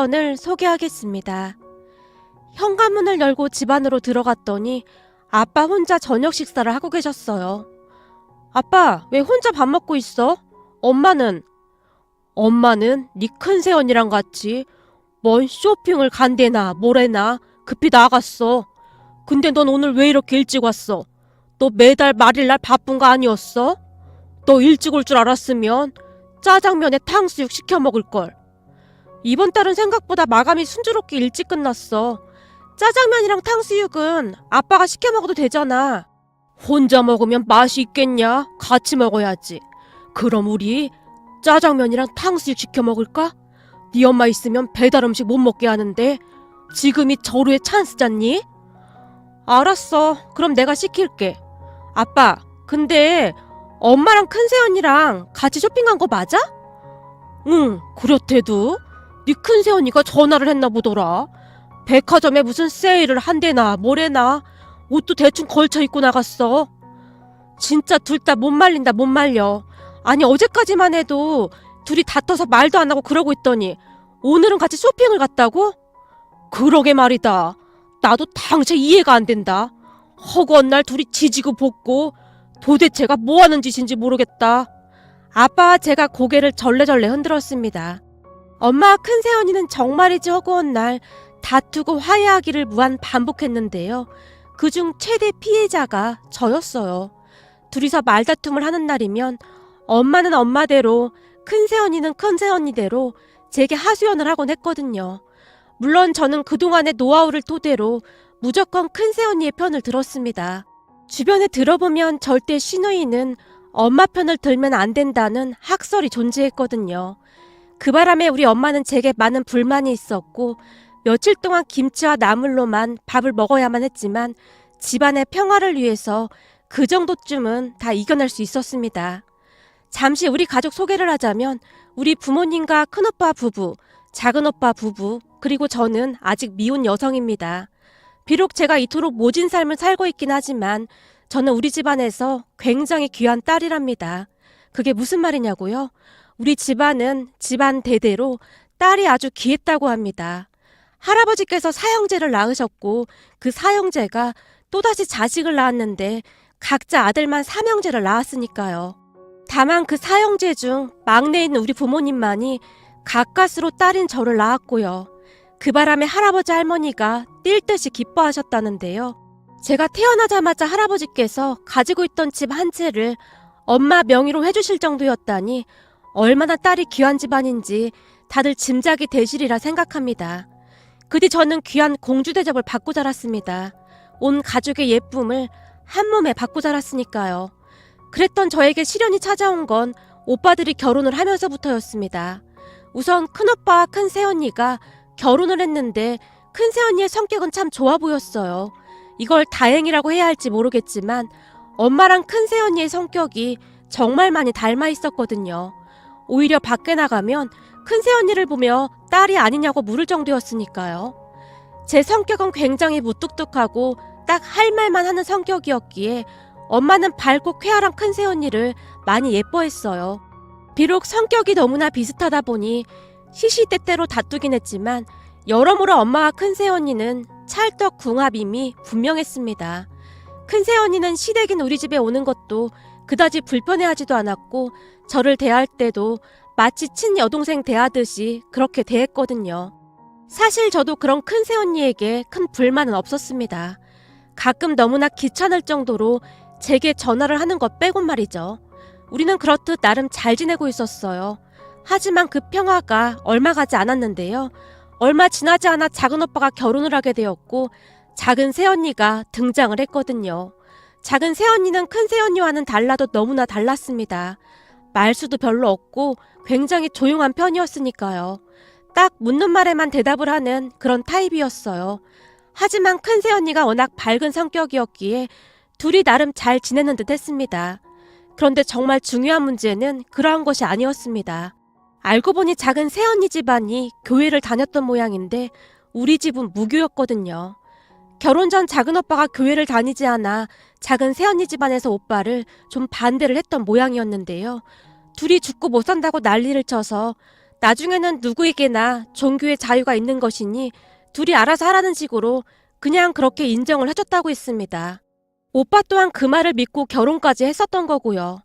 사연을 소개하겠습니다. 현관문을 열고 집 안으로 들어갔더니 아빠 혼자 저녁 식사를 하고 계셨어요. 아빠, 왜 혼자 밥 먹고 있어? 엄마는? 엄마는 네큰 새 언니랑 같이 뭔 쇼핑을 간대나 뭐래나 급히 나갔어. 근데 넌 오늘 왜 이렇게 일찍 왔어? 너 매달 말일날 바쁜 거 아니었어? 너 일찍 올 줄 알았으면 짜장면에 탕수육 시켜 먹을 걸. 이번 달은 생각보다 마감이 순조롭게 일찍 끝났어. 짜장면이랑 탕수육은 아빠가 시켜 먹어도 되잖아. 혼자 먹으면 맛이 있겠냐? 같이 먹어야지. 그럼 우리 짜장면이랑 탕수육 시켜 먹을까? 네 엄마 있으면 배달 음식 못 먹게 하는데 지금이 절호의 찬스잖니? 알았어. 그럼 내가 시킬게. 아빠, 근데 엄마랑 큰새 언니랑 같이 쇼핑 간 거 맞아? 응, 그렇대도. 네 큰새 언니가 전화를 했나 보더라. 백화점에 무슨 세일을 한대나 뭐래나 옷도 대충 걸쳐 입고 나갔어. 진짜 둘 다 못 말린다 못 말려. 아니 어제까지만 해도 둘이 다퉈서 말도 안 하고 그러고 있더니 오늘은 같이 쇼핑을 갔다고? 그러게 말이다. 나도 당체 이해가 안 된다. 허구한 날 둘이 지지고 볶고 도대체가 뭐 하는 짓인지 모르겠다. 아빠와 제가 고개를 절레절레 흔들었습니다. 엄마와 큰 새언니는 정말이지 허구한 날 다투고 화해하기를 무한 반복했는데요. 그중 최대 피해자가 저였어요. 둘이서 말다툼을 하는 날이면 엄마는 엄마대로 큰 새언니는 큰 새언니대로 제게 하소연을 하곤 했거든요. 물론 저는 그동안의 노하우를 토대로 무조건 큰 새언니의 편을 들었습니다. 주변에 들어보면 절대 시누이는 엄마 편을 들면 안 된다는 학설이 존재했거든요. 그 바람에 우리 엄마는 제게 많은 불만이 있었고 며칠 동안 김치와 나물로만 밥을 먹어야만 했지만 집안의 평화를 위해서 그 정도쯤은 다 이겨낼 수 있었습니다. 잠시 우리 가족 소개를 하자면 우리 부모님과 큰오빠 부부, 작은오빠 부부, 그리고 저는 아직 미혼 여성입니다. 비록 제가 이토록 모진 삶을 살고 있긴 하지만 저는 우리 집안에서 굉장히 귀한 딸이랍니다. 그게 무슨 말이냐고요? 우리 집안은 집안 대대로 딸이 아주 귀했다고 합니다. 할아버지께서 사형제를 낳으셨고 그 사형제가 또다시 자식을 낳았는데 각자 아들만 삼형제를 낳았으니까요. 다만 그 사형제 중 막내인 우리 부모님만이 가까스로 딸인 저를 낳았고요. 그 바람에 할아버지 할머니가 뛸 듯이 기뻐하셨다는데요. 제가 태어나자마자 할아버지께서 가지고 있던 집 한 채를 엄마 명의로 해주실 정도였다니 얼마나 딸이 귀한 집안인지 다들 짐작이 되시리라 생각합니다. 그 뒤 저는 귀한 공주 대접을 받고 자랐습니다. 온 가족의 예쁨을 한 몸에 받고 자랐으니까요. 그랬던 저에게 시련이 찾아온 건 오빠들이 결혼을 하면서부터였습니다. 우선 큰오빠와 큰 새언니가 결혼을 했는데 큰 새언니의 성격은 참 좋아 보였어요. 이걸 다행이라고 해야 할지 모르겠지만 엄마랑 큰 새언니의 성격이 정말 많이 닮아 있었거든요. 오히려 밖에 나가면 큰 새 언니를 보며 딸이 아니냐고 물을 정도였으니까요. 제 성격은 굉장히 무뚝뚝하고 딱 할 말만 하는 성격이었기에 엄마는 밝고 쾌활한 큰 새 언니를 많이 예뻐했어요. 비록 성격이 너무나 비슷하다 보니 시시때때로 다투긴 했지만 여러모로 엄마와 큰 새 언니는 찰떡 궁합임이 분명했습니다. 큰 새 언니는 시댁인 우리 집에 오는 것도 그다지 불편해하지도 않았고 저를 대할 때도 마치 친여동생 대하듯이 그렇게 대했거든요. 사실 저도 그런 큰 새언니에게 큰 불만은 없었습니다. 가끔 너무나 귀찮을 정도로 제게 전화를 하는 것 빼곤 말이죠. 우리는 그렇듯 나름 잘 지내고 있었어요. 하지만 그 평화가 얼마 가지 않았는데요. 얼마 지나지 않아 작은 오빠가 결혼을 하게 되었고 작은 새언니가 등장을 했거든요. 작은 새언니는 큰 새언니와는 달라도 너무나 달랐습니다. 말수도 별로 없고 굉장히 조용한 편이었으니까요. 딱 묻는 말에만 대답을 하는 그런 타입이었어요. 하지만 큰 새언니가 워낙 밝은 성격이었기에 둘이 나름 잘 지내는 듯 했습니다. 그런데 정말 중요한 문제는 그러한 것이 아니었습니다. 알고 보니 작은 새언니 집안이 교회를 다녔던 모양인데 우리 집은 무교였거든요. 결혼 전 작은 오빠가 교회를 다니지 않아 작은 새언니 집안에서 오빠를 좀 반대를 했던 모양이었는데요. 둘이 죽고 못 산다고 난리를 쳐서 나중에는 누구에게나 종교의 자유가 있는 것이니 둘이 알아서 하라는 식으로 그냥 그렇게 인정을 해줬다고 했습니다. 오빠 또한 그 말을 믿고 결혼까지 했었던 거고요.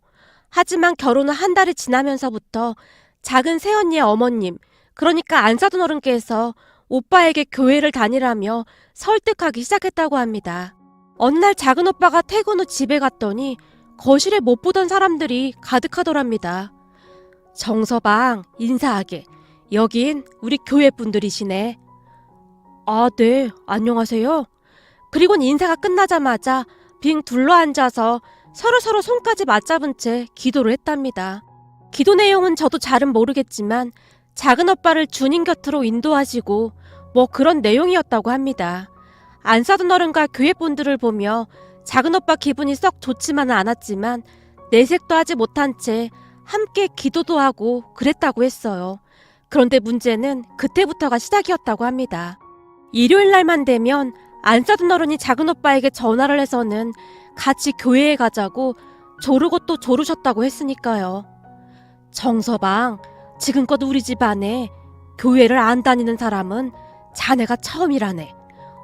하지만 결혼은 한 달이 지나면서부터 작은 새언니의 어머님, 그러니까 안사돈 어른께서 오빠에게 교회를 다니라며 설득하기 시작했다고 합니다. 어느 날 작은 오빠가 퇴근 후 집에 갔더니 거실에 못 보던 사람들이 가득하더랍니다. 정서방, 인사하게. 여긴 우리 교회 분들이시네. 아, 네. 안녕하세요. 그리곤 인사가 끝나자마자 빙 둘러앉아서 서로서로 손까지 맞잡은 채 기도를 했답니다. 기도 내용은 저도 잘은 모르겠지만 작은 오빠를 주님 곁으로 인도하시고 뭐 그런 내용이었다고 합니다. 안사돈 어른과 교회 분들을 보며 작은 오빠 기분이 썩 좋지만은 않았지만 내색도 하지 못한 채 함께 기도도 하고 그랬다고 했어요. 그런데 문제는 그때부터가 시작이었다고 합니다. 일요일 날만 되면 안사돈 어른이 작은 오빠에게 전화를 해서는 같이 교회에 가자고 조르고 또 조르셨다고 했으니까요. 정서방, 지금껏 우리 집 안에 교회를 안 다니는 사람은 자네가 처음이라네.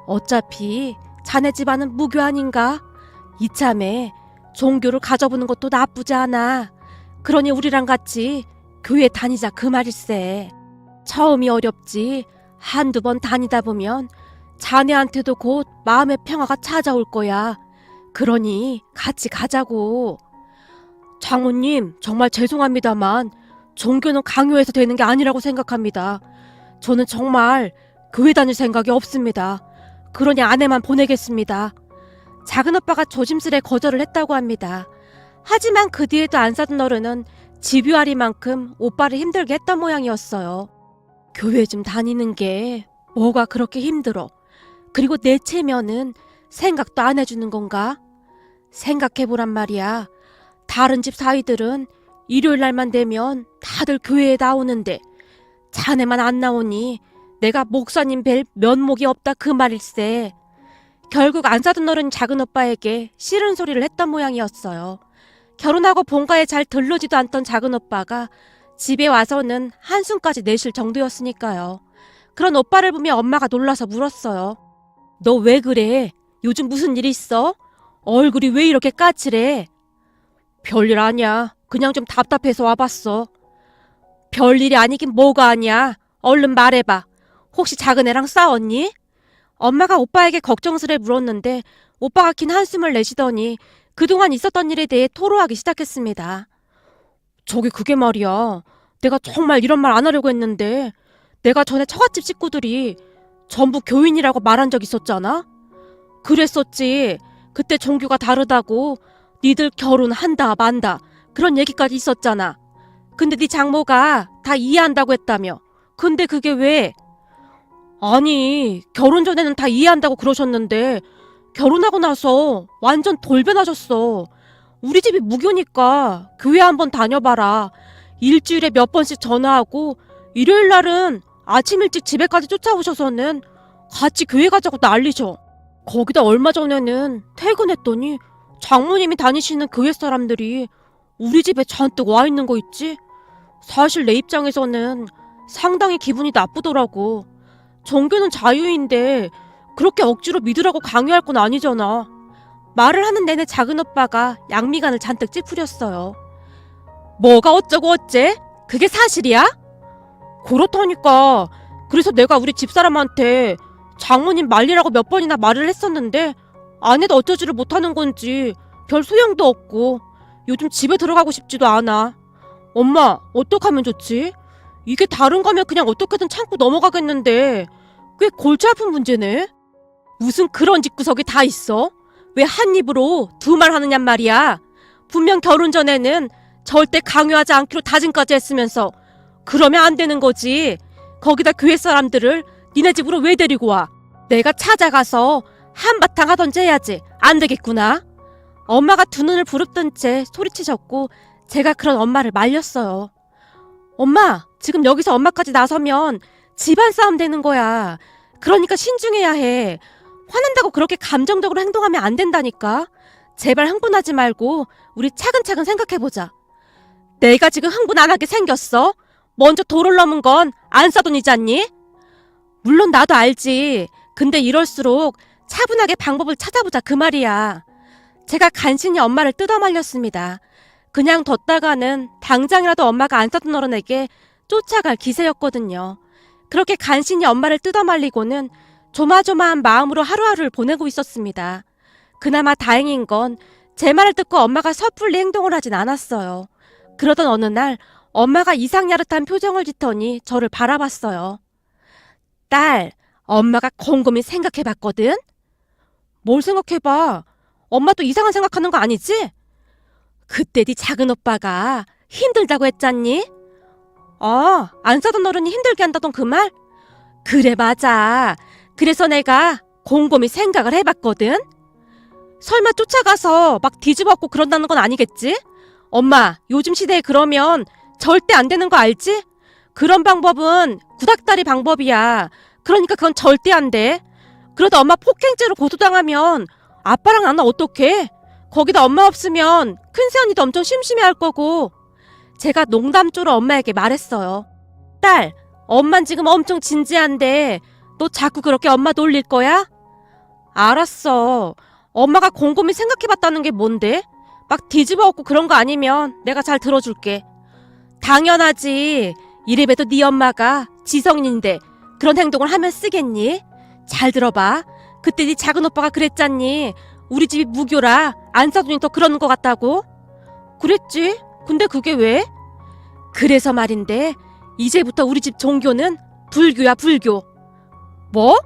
어차피 자네 집안은 무교 아닌가? 이참에 종교를 가져보는 것도 나쁘지 않아. 그러니 우리랑 같이 교회 다니자 그 말일세. 처음이 어렵지. 한두 번 다니다 보면 자네한테도 곧 마음의 평화가 찾아올 거야. 그러니 같이 가자고. 장모님, 정말 죄송합니다만 종교는 강요해서 되는 게 아니라고 생각합니다. 저는 정말 교회 다닐 생각이 없습니다. 그러니 아내만 보내겠습니다. 작은 오빠가 조심스레 거절을 했다고 합니다. 하지만 그 뒤에도 안 사둔 어른은 집요하리만큼 오빠를 힘들게 했던 모양이었어요. 교회 좀 다니는 게 뭐가 그렇게 힘들어. 그리고 내 체면은 생각도 안 해주는 건가? 생각해보란 말이야. 다른 집 사위들은 일요일 날만 되면 다들 교회에 나오는데 자네만 안 나오니 내가 목사님 뵐 면목이 없다 그 말일세. 결국 안 사둔 어른 작은 오빠에게 싫은 소리를 했던 모양이었어요. 결혼하고 본가에 잘 들르지도 않던 작은 오빠가 집에 와서는 한숨까지 내쉴 정도였으니까요. 그런 오빠를 보며 엄마가 놀라서 물었어요. 너 왜 그래? 요즘 무슨 일 있어? 얼굴이 왜 이렇게 까칠해? 별일 아니야. 그냥 좀 답답해서 와봤어. 별일이 아니긴 뭐가 아니야. 얼른 말해봐. 혹시 작은 애랑 싸웠니? 엄마가 오빠에게 걱정스레 물었는데 오빠가 긴 한숨을 내쉬더니 그동안 있었던 일에 대해 토로하기 시작했습니다. 저기 그게 말이야. 내가 정말 이런 말 안 하려고 했는데 내가 전에 처갓집 식구들이 전부 교인이라고 말한 적 있었잖아? 그랬었지. 그때 종교가 다르다고 니들 결혼한다 만다 그런 얘기까지 있었잖아. 근데 네 장모가 다 이해한다고 했다며. 근데 그게 왜? 아니, 결혼 전에는 다 이해한다고 그러셨는데 결혼하고 나서 완전 돌변하셨어. 우리 집이 무교니까 교회 한번 다녀봐라. 일주일에 몇 번씩 전화하고 일요일 날은 아침 일찍 집에까지 쫓아오셔서는 같이 교회 가자고 난리셔. 거기다 얼마 전에는 퇴근했더니 장모님이 다니시는 교회 사람들이 우리 집에 잔뜩 와 있는 거 있지? 사실 내 입장에서는 상당히 기분이 나쁘더라고. 종교는 자유인데 그렇게 억지로 믿으라고 강요할 건 아니잖아. 말을 하는 내내 작은 오빠가 양미간을 잔뜩 찌푸렸어요. 뭐가 어쩌고 어째? 그게 사실이야? 그렇다니까. 그래서 내가 우리 집사람한테 장모님 말리라고 몇 번이나 말을 했었는데 아내도 어쩌지를 못하는 건지 별 소용도 없고 요즘 집에 들어가고 싶지도 않아. 엄마, 어떡하면 좋지? 이게 다른 거면 그냥 어떻게든 참고 넘어가겠는데 꽤 골치 아픈 문제네. 무슨 그런 집구석이 다 있어? 왜 한 입으로 두 말 하느냔 말이야. 분명 결혼 전에는 절대 강요하지 않기로 다짐까지 했으면서 그러면 안 되는 거지. 거기다 교회 사람들을 니네 집으로 왜 데리고 와? 내가 찾아가서 한바탕 하던지 해야지. 안 되겠구나. 엄마가 두 눈을 부릅뜬 채 소리치셨고 제가 그런 엄마를 말렸어요. 엄마, 지금 여기서 엄마까지 나서면 집안 싸움 되는 거야. 그러니까 신중해야 해. 화난다고 그렇게 감정적으로 행동하면 안 된다니까. 제발 흥분하지 말고 우리 차근차근 생각해보자. 내가 지금 흥분 안 하게 생겼어? 먼저 도를 넘은 건 안사돈이잖니? 물론 나도 알지. 근데 이럴수록 차분하게 방법을 찾아보자 그 말이야. 제가 간신히 엄마를 뜯어말렸습니다. 그냥 뒀다가는 당장이라도 엄마가 안사돈 어른에게 쫓아갈 기세였거든요. 그렇게 간신히 엄마를 뜯어말리고는 조마조마한 마음으로 하루하루를 보내고 있었습니다. 그나마 다행인 건 제 말을 듣고 엄마가 섣불리 행동을 하진 않았어요. 그러던 어느 날 엄마가 이상야릇한 표정을 짓더니 저를 바라봤어요. 딸, 엄마가 곰곰이 생각해봤거든? 뭘 생각해봐? 엄마 또 이상한 생각하는 거 아니지? 그때 네 작은 오빠가 힘들다고 했잖니? 아, 안 사던 어른이 힘들게 한다던 그 말? 그래, 맞아. 그래서 내가 곰곰이 생각을 해봤거든? 설마 쫓아가서 막 뒤집어갖고 그런다는 건 아니겠지? 엄마, 요즘 시대에 그러면 절대 안 되는 거 알지? 그런 방법은 구닥다리 방법이야. 그러니까 그건 절대 안 돼. 그러다 엄마 폭행죄로 고소당하면 아빠랑 나는 어떡해? 거기다 엄마 없으면 큰 새언니도 엄청 심심해 할 거고. 제가 농담조로 엄마에게 말했어요. 딸, 엄만 지금 엄청 진지한데 너 자꾸 그렇게 엄마 놀릴 거야? 알았어. 엄마가 곰곰이 생각해봤다는 게 뭔데? 막 뒤집어 엎고 그런 거 아니면 내가 잘 들어줄게. 당연하지. 이래봬도 네 엄마가 지성인인데 그런 행동을 하면 쓰겠니? 잘 들어봐. 그때 네 작은 오빠가 그랬잖니. 우리 집이 무교라 안 사돈이 더 그러는 것 같다고. 그랬지. 근데 그게 왜? 그래서 말인데 이제부터 우리 집 종교는 불교야 불교. 뭐?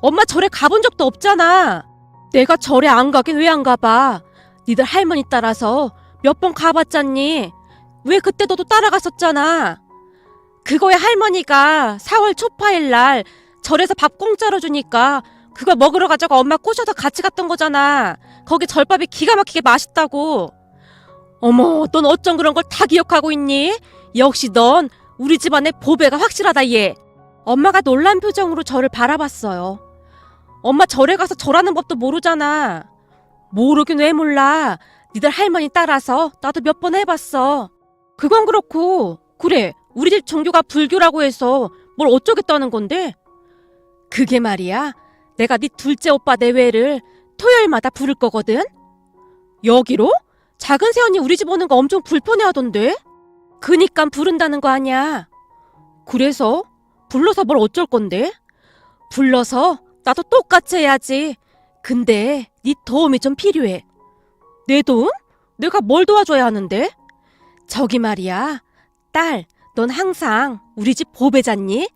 엄마 절에 가본 적도 없잖아. 내가 절에 안 가긴 왜 안 가봐. 니들 할머니 따라서 몇 번 가봤잖니. 왜 그때 너도 따라갔었잖아. 그거야 할머니가 4월 초파일 날 절에서 밥 공짜로 주니까 그걸 먹으러 가자고 엄마 꼬셔서 같이 갔던 거잖아. 거기 절밥이 기가 막히게 맛있다고. 어머, 넌 어쩜 그런 걸 다 기억하고 있니? 역시 넌 우리 집안의 보배가 확실하다 얘. 엄마가 놀란 표정으로 저를 바라봤어요. 엄마 절에 가서 절하는 법도 모르잖아. 모르긴 왜 몰라. 니들 할머니 따라서 나도 몇 번 해봤어. 그건 그렇고 그래 우리 집 종교가 불교라고 해서 뭘 어쩌겠다는 건데? 그게 말이야. 내가 네 둘째 오빠 내외를 토요일마다 부를 거거든. 여기로? 작은 새언니 우리 집 오는 거 엄청 불편해하던데. 그니까 부른다는 거 아니야. 그래서 불러서 뭘 어쩔 건데? 불러서 나도 똑같이 해야지. 근데 네 도움이 좀 필요해. 내 도움? 내가 뭘 도와줘야 하는데? 저기 말이야. 딸, 넌 항상 우리 집 보배잖니?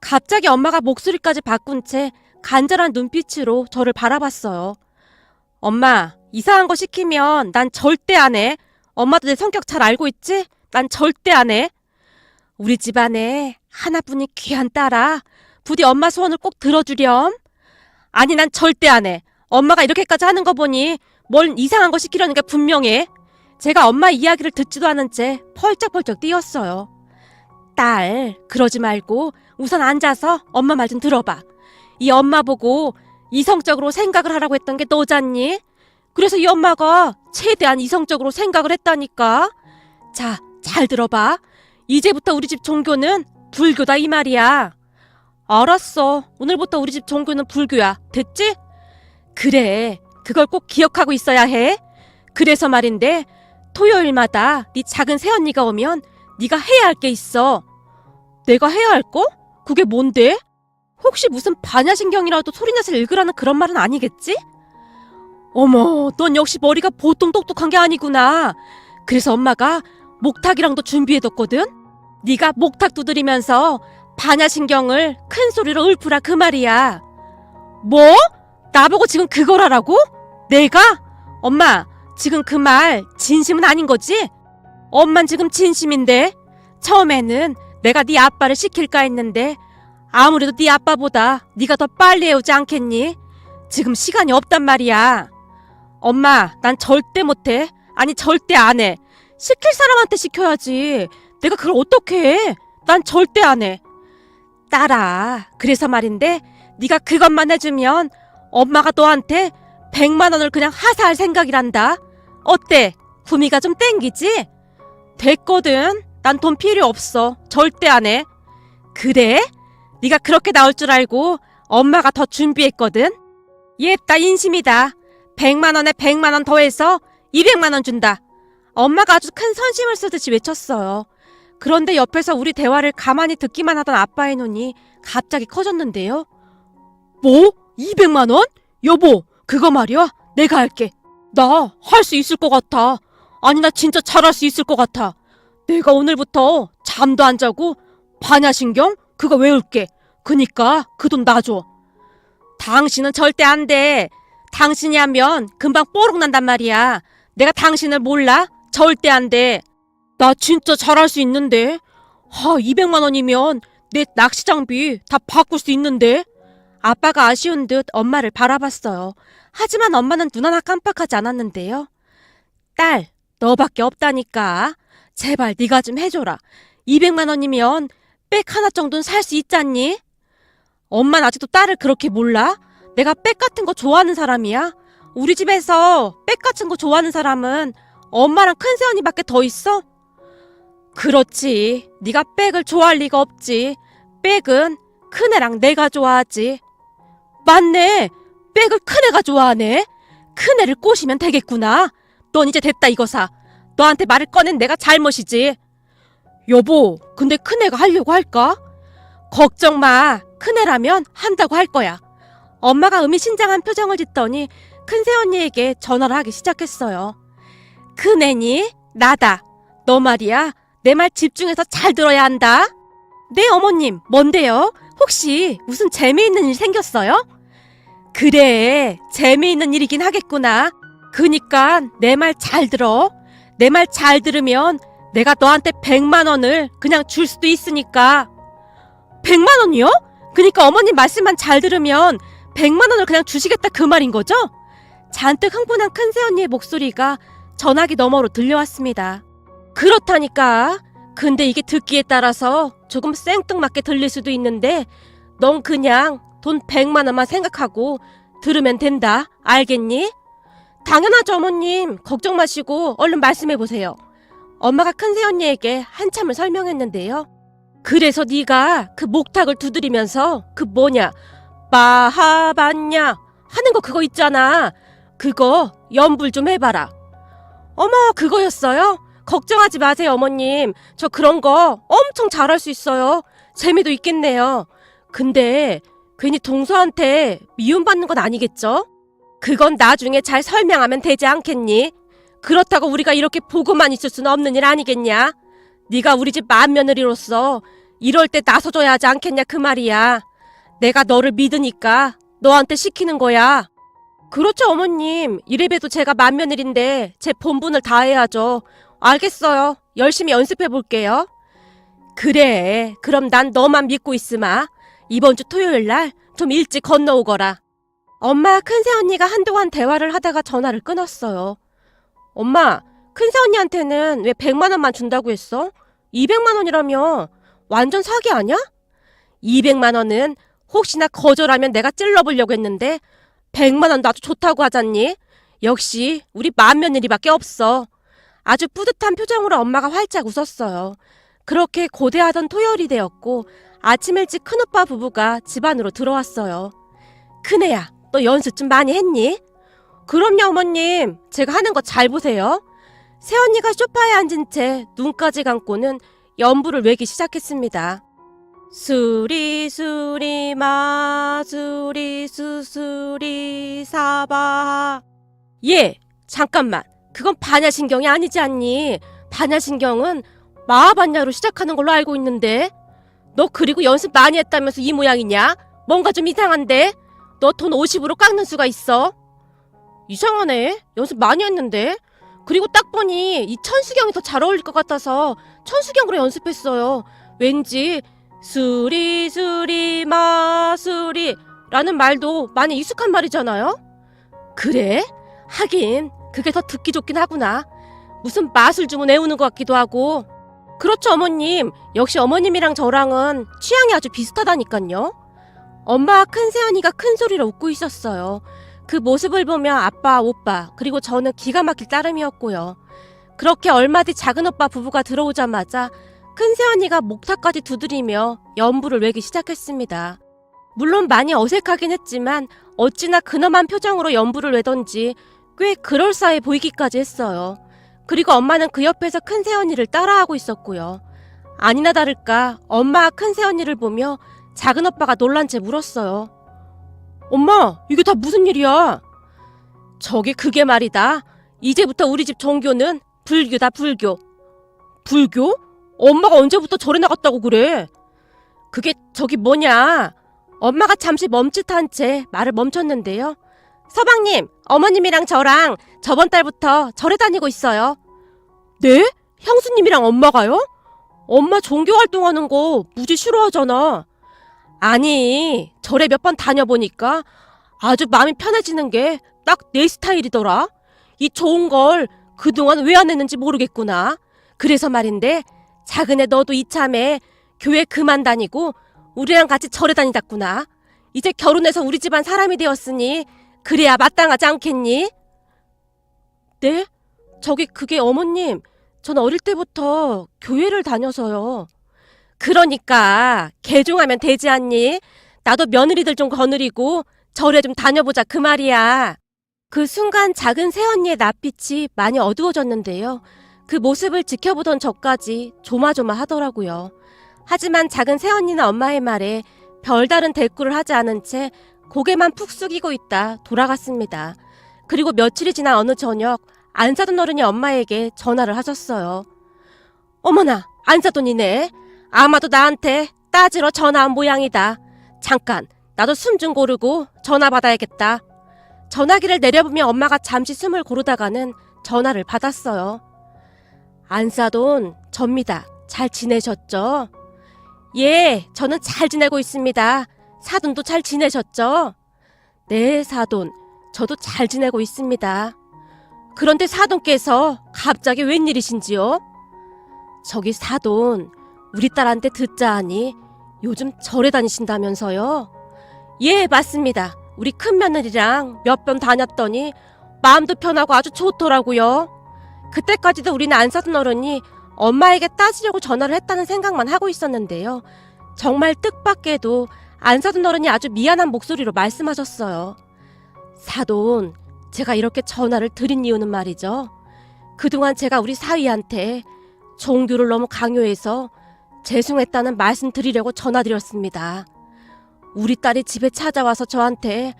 갑자기 엄마가 목소리까지 바꾼 채 간절한 눈빛으로 저를 바라봤어요. 엄마, 이상한 거 시키면 난 절대 안 해. 엄마도 내 성격 잘 알고 있지? 난 절대 안 해. 우리 집안에 하나뿐인 귀한 딸아. 부디 엄마 소원을 꼭 들어주렴. 아니, 난 절대 안 해. 엄마가 이렇게까지 하는 거 보니 뭘 이상한 거 시키려는 게 분명해. 제가 엄마 이야기를 듣지도 않은 채 펄쩍펄쩍 뛰었어요. 딸, 그러지 말고 우선 앉아서 엄마 말 좀 들어봐. 이 엄마 보고 이성적으로 생각을 하라고 했던 게 너잖니? 그래서 이 엄마가 최대한 이성적으로 생각을 했다니까. 자, 잘 들어봐. 이제부터 우리 집 종교는 불교다 이 말이야. 알았어. 오늘부터 우리 집 종교는 불교야. 됐지? 그래. 그걸 꼭 기억하고 있어야 해. 그래서 말인데 토요일마다 네 작은 새언니가 오면 네가 해야 할 게 있어. 내가 해야 할 거? 그게 뭔데? 혹시 무슨 반야신경이라도 소리내서 읽으라는 그런 말은 아니겠지? 어머, 넌 역시 머리가 보통 똑똑한 게 아니구나. 그래서 엄마가 목탁이랑도 준비해뒀거든. 네가 목탁 두드리면서 반야신경을 큰 소리로 읊으라 그 말이야. 뭐? 나보고 지금 그걸 하라고? 내가? 엄마, 지금 그 말 진심은 아닌 거지? 엄만 지금 진심인데 처음에는 내가 네 아빠를 시킬까 했는데 아무래도 네 아빠보다 네가 더 빨리 해오지 않겠니? 지금 시간이 없단 말이야. 엄마, 난 절대 못해. 아니 절대 안 해. 시킬 사람한테 시켜야지. 내가 그걸 어떻게 해? 난 절대 안 해. 딸아, 그래서 말인데 네가 그것만 해주면 엄마가 너한테 100만 원을 그냥 하사할 생각이란다. 어때? 구미가 좀 땡기지? 됐거든. 난 돈 필요 없어. 절대 안 해. 그래? 네가 그렇게 나올 줄 알고 엄마가 더 준비했거든. 옛다 인심이다. 100만 원에 100만 원 더해서 200만 원 준다. 엄마가 아주 큰 선심을 쓰듯이 외쳤어요. 그런데 옆에서 우리 대화를 가만히 듣기만 하던 아빠의 눈이 갑자기 커졌는데요. 뭐? 200만 원? 여보, 그거 말이야. 내가 할게. 나 할 수 있을 것 같아. 아니, 나 진짜 잘할 수 있을 것 같아. 내가 오늘부터 잠도 안 자고 반야신경 그거 외울게. 그니까 그돈 놔줘. 당신은 절대 안 돼. 당신이 하면 금방 뽀록 난단 말이야. 내가 당신을 몰라? 절대 안 돼. 나 진짜 잘할 수 있는데. 하, 200만 원이면 내 낚시 장비 다 바꿀 수 있는데. 아빠가 아쉬운 듯 엄마를 바라봤어요. 하지만 엄마는 눈 하나 깜빡하지 않았는데요. 딸, 너밖에 없다니까. 제발 네가 좀 해줘라. 200만 원이면 백 하나 정도는 살 수 있잖니? 엄마는 아직도 딸을 그렇게 몰라? 내가 백 같은 거 좋아하는 사람이야? 우리 집에서 백 같은 거 좋아하는 사람은 엄마랑 큰 새언니밖에 더 있어? 그렇지. 네가 백을 좋아할 리가 없지. 백은 큰애랑 내가 좋아하지. 맞네. 백을 큰애가 좋아하네. 큰애를 꼬시면 되겠구나. 넌 이제 됐다 이거사. 너한테 말을 꺼낸 내가 잘못이지. 여보, 근데 큰애가 하려고 할까? 걱정 마. 큰애라면 한다고 할 거야. 엄마가 의미심장한 표정을 짓더니 큰 새 언니에게 전화를 하기 시작했어요. 큰애니? 나다. 너 말이야. 내 말 집중해서 잘 들어야 한다. 네, 어머님. 뭔데요? 혹시 무슨 재미있는 일 생겼어요? 그래. 재미있는 일이긴 하겠구나. 그니까 내 말 잘 들어. 내 말 잘 들으면 내가 너한테 100만 원을 그냥 줄 수도 있으니까. 100만 원이요? 그니까 어머님 말씀만 잘 들으면 100만 원을 그냥 주시겠다 그 말인 거죠? 잔뜩 흥분한 큰 새 언니의 목소리가 전화기 너머로 들려왔습니다. 그렇다니까. 근데 이게 듣기에 따라서 조금 생뚱맞게 들릴 수도 있는데 넌 그냥 돈 100만 원만 생각하고 들으면 된다. 알겠니? 당연하죠, 어머님. 걱정 마시고 얼른 말씀해 보세요. 엄마가 큰 새 언니에게 한참을 설명했는데요. 그래서 네가 그 목탁을 두드리면서 그 뭐냐 마하반냐 하는 거 그거 있잖아. 그거 연불 좀 해봐라. 어머 그거였어요? 걱정하지 마세요 어머님. 저 그런 거 엄청 잘할 수 있어요. 재미도 있겠네요. 근데 괜히 동서한테 미움받는 건 아니겠죠? 그건 나중에 잘 설명하면 되지 않겠니? 그렇다고 우리가 이렇게 보고만 있을 수는 없는 일 아니겠냐? 네가 우리 집 맏며느리로서 이럴 때 나서줘야 하지 않겠냐 그 말이야. 내가 너를 믿으니까 너한테 시키는 거야. 그렇죠 어머님. 이래봬도 제가 맏며느리인데 제 본분을 다해야죠. 알겠어요. 열심히 연습해 볼게요. 그래. 그럼 난 너만 믿고 있으마. 이번 주 토요일 날 좀 일찍 건너오거라. 엄마 큰새 언니가 한동안 대화를 하다가 전화를 끊었어요. 엄마, 큰새 언니한테는 왜 100만 원만 준다고 했어? 200만 원이라며 완전 사기 아니야? 200만 원은 혹시나 거절하면 내가 찔러보려고 했는데 100만 원 나도 좋다고 하잖니? 역시 우리 맏며느리밖에 없어. 아주 뿌듯한 표정으로 엄마가 활짝 웃었어요. 그렇게 고대하던 토요일이 되었고 아침 일찍 큰오빠 부부가 집 안으로 들어왔어요. 큰애야, 너 연습 좀 많이 했니? 그럼요, 어머님. 제가 하는 거 잘 보세요. 새언니가 소파에 앉은 채 눈까지 감고는 연부를 외기 시작했습니다. 수리 수리 마 수리 수수리 사바. 예 잠깐만. 그건 반야신경이 아니지 않니? 반야신경은 마하반야로 시작하는 걸로 알고 있는데. 너 그리고 연습 많이 했다면서 이 모양이냐? 뭔가 좀 이상한데? 너 돈 50으로 깎는 수가 있어? 이상하네. 연습 많이 했는데. 그리고 딱 보니 이 천수경이 더 잘 어울릴 것 같아서 천수경으로 연습했어요. 왠지 수리 수리 마수리 라는 말도 많이 익숙한 말이잖아요. 그래? 하긴 그게 더 듣기 좋긴 하구나. 무슨 마술 주문 외우는 것 같기도 하고. 그렇죠 어머님. 역시 어머님이랑 저랑은 취향이 아주 비슷하다니까요. 엄마와 큰 새언니가 큰 소리로 웃고 있었어요. 그 모습을 보며 아빠, 오빠, 그리고 저는 기가 막힐 따름이었고요. 그렇게 얼마 뒤 작은 오빠 부부가 들어오자마자 큰 새언니가 목탁까지 두드리며 연부를 외기 시작했습니다. 물론 많이 어색하긴 했지만 어찌나 근엄한 표정으로 연부를 외던지 꽤 그럴싸해 보이기까지 했어요. 그리고 엄마는 그 옆에서 큰 새언니를 따라하고 있었고요. 아니나 다를까 엄마가 큰 새언니를 보며 작은 오빠가 놀란 채 물었어요. 엄마, 이게 다 무슨 일이야? 저게 그게 말이다. 이제부터 우리 집 종교는 불교다, 불교. 불교? 엄마가 언제부터 절에 나갔다고 그래? 그게 저기 뭐냐? 엄마가 잠시 멈칫한 채 말을 멈췄는데요. 서방님, 어머님이랑 저랑 저번 달부터 절에 다니고 있어요. 네? 형수님이랑 엄마가요? 엄마 종교 활동하는 거 무지 싫어하잖아. 아니, 절에 몇 번 다녀보니까 아주 마음이 편해지는 게 딱 내 스타일이더라. 이 좋은 걸 그동안 왜 안 했는지 모르겠구나. 그래서 말인데, 작은 애 너도 이참에 교회 그만 다니고 우리랑 같이 절에 다니자꾸나. 이제 결혼해서 우리 집안 사람이 되었으니 그래야 마땅하지 않겠니? 네? 저기 그게 어머님, 전 어릴 때부터 교회를 다녀서요. 그러니까 개종하면 되지 않니? 나도 며느리들 좀 거느리고 절에 좀 다녀보자 그 말이야. 그 순간 작은 새언니의 낯빛이 많이 어두워졌는데요. 그 모습을 지켜보던 저까지 조마조마하더라고요. 하지만 작은 새언니는 엄마의 말에 별다른 대꾸를 하지 않은 채 고개만 푹 숙이고 있다 돌아갔습니다. 그리고 며칠이 지난 어느 저녁 안사돈 어른이 엄마에게 전화를 하셨어요. 어머나 안사돈이네. 아마도 나한테 따지러 전화한 모양이다. 잠깐 나도 숨 좀 고르고 전화 받아야겠다. 전화기를 내려보며 엄마가 잠시 숨을 고르다가는 전화를 받았어요. 안사돈 접니다. 잘 지내셨죠? 예, 저는 잘 지내고 있습니다. 사돈도 잘 지내셨죠? 네, 사돈. 저도 잘 지내고 있습니다. 그런데 사돈께서 갑자기 웬일이신지요? 저기 사돈, 우리 딸한테 듣자 하니 요즘 절에 다니신다면서요? 예, 맞습니다. 우리 큰 며느리랑 몇 번 다녔더니 마음도 편하고 아주 좋더라고요. 그때까지도 우리는 안 사돈 어른이 엄마에게 따지려고 전화를 했다는 생각만 하고 있었는데요. 정말 뜻밖에도 안 사돈 어른이 아주 미안한 목소리로 말씀하셨어요. 사돈, 제가 이렇게 전화를 드린 이유는 말이죠. 그동안 제가 우리 사위한테 종교를 너무 강요해서 죄송했다는 말씀 드리려고 전화드렸습니다. 우리 딸이 집에 찾아와서 저한테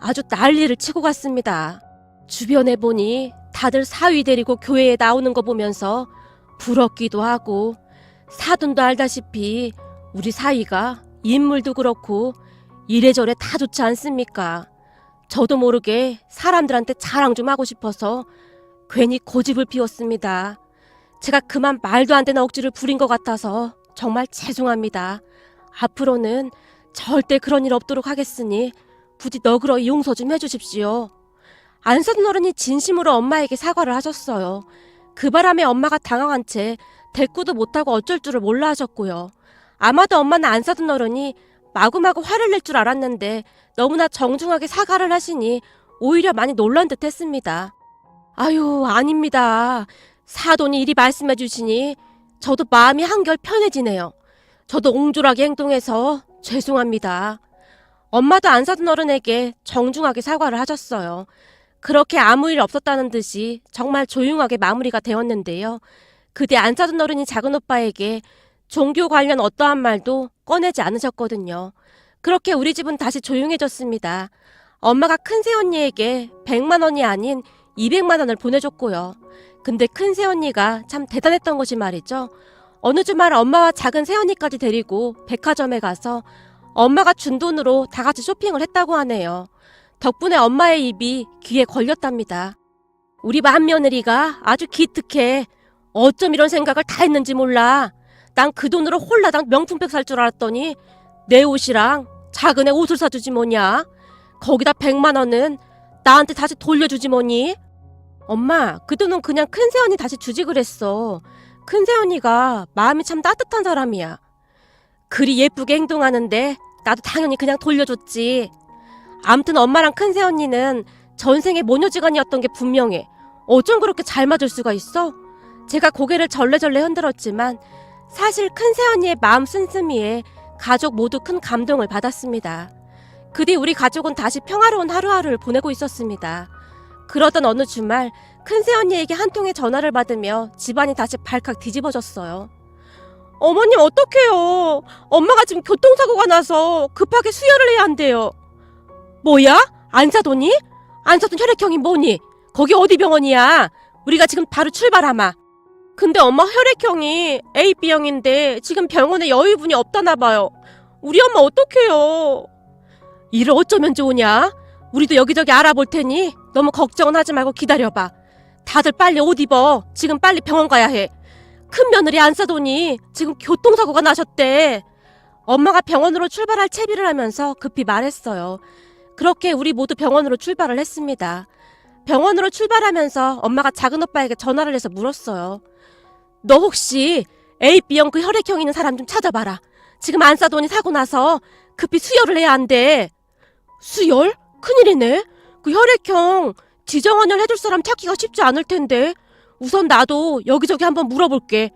아주 난리를 치고 갔습니다. 주변에 보니 다들 사위 데리고 교회에 나오는 거 보면서 부럽기도 하고 사돈도 알다시피 우리 사위가 인물도 그렇고 이래저래 다 좋지 않습니까? 저도 모르게 사람들한테 자랑 좀 하고 싶어서 괜히 고집을 피웠습니다. 제가 그만 말도 안 되는 억지를 부린 것 같아서 정말 죄송합니다. 앞으로는 절대 그런 일 없도록 하겠으니 부디 너그러이 용서 좀 해주십시오. 안사돈 어른이 진심으로 엄마에게 사과를 하셨어요. 그 바람에 엄마가 당황한 채 대꾸도 못하고 어쩔 줄을 몰라 하셨고요. 아마도 엄마는 안사돈 어른이 마구마구 화를 낼 줄 알았는데 너무나 정중하게 사과를 하시니 오히려 많이 놀란 듯 했습니다. 아유, 아닙니다. 사돈이 이리 말씀해 주시니 저도 마음이 한결 편해지네요. 저도 옹졸하게 행동해서 죄송합니다. 엄마도 안 사돈 어른에게 정중하게 사과를 하셨어요. 그렇게 아무 일 없었다는 듯이 정말 조용하게 마무리가 되었는데요. 그대 안 사돈 어른이 작은 오빠에게 종교 관련 어떠한 말도 꺼내지 않으셨거든요. 그렇게 우리 집은 다시 조용해졌습니다. 엄마가 큰 새언니에게 100만 원이 아닌 200만 원을 보내줬고요. 근데 큰 새언니가 참 대단했던 것이 말이죠. 어느 주말 엄마와 작은 새언니까지 데리고 백화점에 가서 엄마가 준 돈으로 다 같이 쇼핑을 했다고 하네요. 덕분에 엄마의 입이 귀에 걸렸답니다. 우리 맏며느리가 아주 기특해. 어쩜 이런 생각을 다 했는지 몰라. 난 그 돈으로 홀라당 명품백 살 줄 알았더니 내 옷이랑 작은 애 옷을 사주지 뭐냐. 거기다 백만 원은 나한테 다시 돌려주지 뭐니. 엄마, 그 돈은 그냥 큰 새언니 다시 주지 그랬어. 큰 새언니가 마음이 참 따뜻한 사람이야. 그리 예쁘게 행동하는데 나도 당연히 그냥 돌려줬지. 암튼 엄마랑 큰 새 언니는 전생에 모녀지간이었던 게 분명해. 어쩜 그렇게 잘 맞을 수가 있어? 제가 고개를 절레절레 흔들었지만 사실 큰 새 언니의 마음 씀씀이에 가족 모두 큰 감동을 받았습니다. 그 뒤 우리 가족은 다시 평화로운 하루하루를 보내고 있었습니다. 그러던 어느 주말 큰 새 언니에게 한 통의 전화를 받으며 집안이 다시 발칵 뒤집어졌어요. 어머님 어떡해요. 엄마가 지금 교통사고가 나서 급하게 수혈을 해야 한대요. 뭐야? 안사돈이? 안사돈 혈액형이 뭐니? 거기 어디 병원이야? 우리가 지금 바로 출발하마. 근데 엄마 혈액형이 AB형인데 지금 병원에 여유분이 없다나 봐요. 우리 엄마 어떡해요? 이를 어쩌면 좋으냐? 우리도 여기저기 알아볼 테니 너무 걱정은 하지 말고 기다려봐. 다들 빨리 옷 입어. 지금 빨리 병원 가야 해. 큰 며느리 안사돈이 지금 교통사고가 나셨대. 엄마가 병원으로 출발할 채비를 하면서 급히 말했어요. 그렇게 우리 모두 병원으로 출발을 했습니다. 병원으로 출발하면서 엄마가 작은 오빠에게 전화를 해서 물었어요. 너 혹시 AB형 그 혈액형 있는 사람 좀 찾아봐라. 지금 안사돈이 사고 나서 급히 수혈을 해야 한대. 수혈? 큰일이네. 그 혈액형 지정원혈 해줄 사람 찾기가 쉽지 않을 텐데. 우선 나도 여기저기 한번 물어볼게.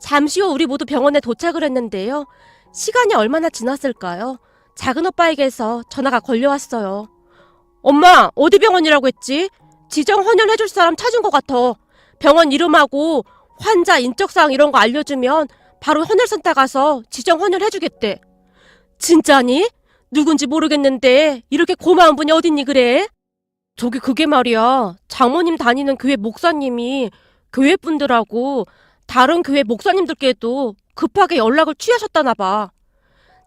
잠시 후 우리 모두 병원에 도착을 했는데요. 시간이 얼마나 지났을까요? 작은 오빠에게서 전화가 걸려왔어요. 엄마, 어디 병원이라고 했지? 지정 헌혈 해줄 사람 찾은 것 같아. 병원 이름하고 환자 인적사항 이런 거 알려주면 바로 헌혈센터 가서 지정 헌혈 해주겠대. 진짜니? 누군지 모르겠는데 이렇게 고마운 분이 어딨니 그래? 저기 그게 말이야. 장모님 다니는 교회 목사님이 교회 분들하고 다른 교회 목사님들께도 급하게 연락을 취하셨다나 봐.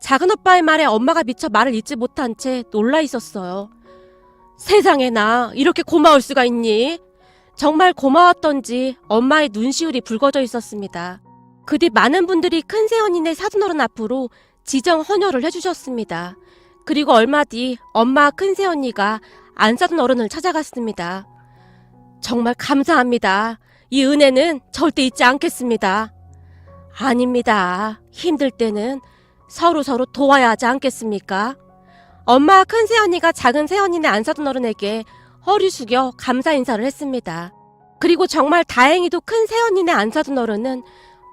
작은 오빠의 말에 엄마가 미처 말을 잇지 못한 채 놀라 있었어요. 세상에 나 이렇게 고마울 수가 있니? 정말 고마웠던지 엄마의 눈시울이 붉어져 있었습니다. 그 뒤 많은 분들이 큰 새언니네 사돈어른 앞으로 지정 헌혈을 해주셨습니다. 그리고 얼마 뒤 엄마 큰 새 언니가 안사돈 어른을 찾아갔습니다. 정말 감사합니다. 이 은혜는 절대 잊지 않겠습니다. 아닙니다. 힘들 때는 서로 서로 도와야 하지 않겠습니까? 엄마 큰 새언니가 작은 새언니네 안 사돈 어른에게 허리 숙여 감사 인사를 했습니다. 그리고 정말 다행히도 큰 새언니네 안 사돈 어른은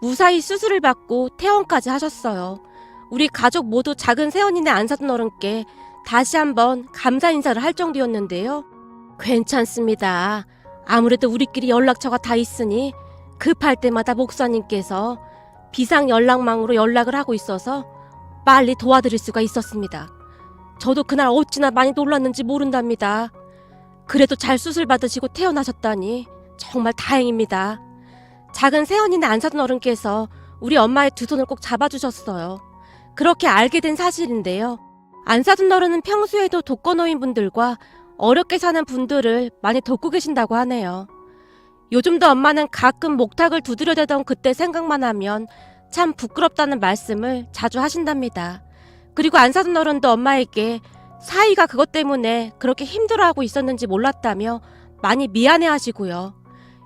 무사히 수술을 받고 퇴원까지 하셨어요. 우리 가족 모두 작은 새언니네 안 사돈 어른께 다시 한번 감사 인사를 할 정도였는데요. 괜찮습니다. 아무래도 우리끼리 연락처가 다 있으니 급할 때마다 목사님께서 비상 연락망으로 연락을 하고 있어서 빨리 도와드릴 수가 있었습니다. 저도 그날 어찌나 많이 놀랐는지 모른답니다. 그래도 잘 수술 받으시고 태어나셨다니 정말 다행입니다. 작은 새언니네 안사돈 어른께서 우리 엄마의 두 손을 꼭 잡아주셨어요. 그렇게 알게 된 사실인데요. 안사돈 어른은 평소에도 독거노인 분들과 어렵게 사는 분들을 많이 돕고 계신다고 하네요. 요즘도 엄마는 가끔 목탁을 두드려대던 그때 생각만 하면 참 부끄럽다는 말씀을 자주 하신답니다. 그리고 안사돈 어른도 엄마에게 사이가 그것 때문에 그렇게 힘들어하고 있었는지 몰랐다며 많이 미안해 하시고요.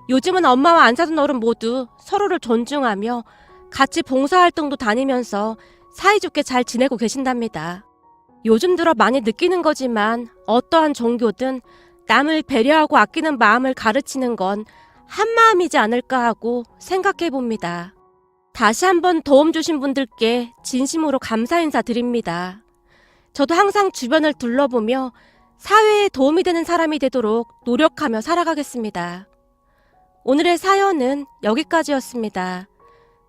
요즘은 엄마와 안사돈 어른 모두 서로를 존중하며 같이 봉사활동도 다니면서 사이좋게 잘 지내고 계신답니다. 요즘 들어 많이 느끼는 거지만 어떠한 종교든 남을 배려하고 아끼는 마음을 가르치는 건 한마음이지 않을까 하고 생각해 봅니다. 다시 한번 도움 주신 분들께 진심으로 감사 인사 드립니다. 저도 항상 주변을 둘러보며 사회에 도움이 되는 사람이 되도록 노력하며 살아가겠습니다. 오늘의 사연은 여기까지였습니다.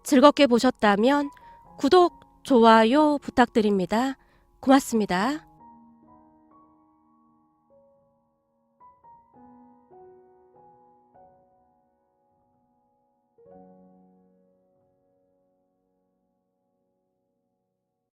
즐겁게 보셨다면 구독, 좋아요 부탁드립니다. 고맙습니다.